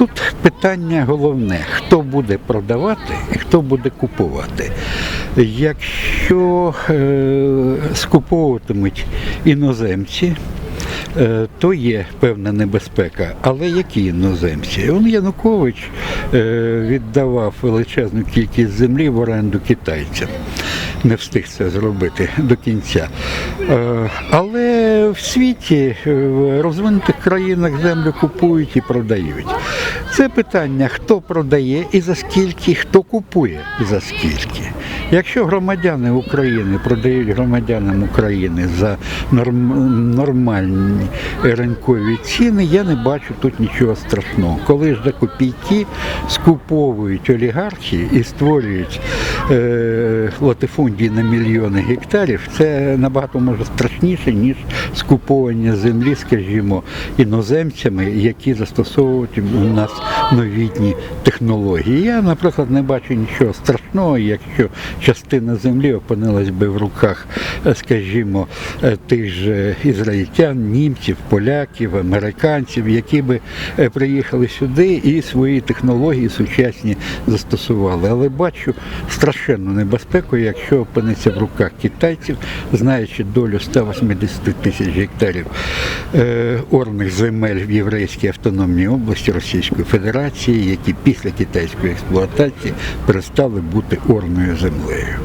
Тут питання головне, хто буде продавати і хто буде купувати. Якщо е, скуповуватимуть іноземці, е, то є певна небезпека. Але які іноземці? Он Янукович е, віддавав величезну кількість землі в оренду китайцям. Не встиг це зробити до кінця. Е, Але в світі, е, в розвинутих країнах землю купують і продають. Це питання, хто продає і за скільки, хто купує і за скільки. Якщо громадяни України продають громадянам України за норм- нормальні ринкові ціни, я не бачу тут нічого страшного. Коли ж за копійки скуповують олігархи і створюють е, латифундії на мільйони гектарів, це набагато може страшніше, ніж скуповування землі, скажімо, іноземцями, які застосовують у нас новітні технології. Я, наприклад, не бачу нічого страшного, якщо частина землі опинилась би в руках, е, скажімо, е, тих же ізраїльтян, німців, поляків, американців, які би е, приїхали сюди і свої технології сучасні застосували. Але бачу страшенну небезпеку, якщо опиниться в руках китайців, знаючи долю 180 тисяч гектарів е, орних земель в Єврейській автономній області Російської Федерації, які після китайської експлуатації перестали бути орною землею.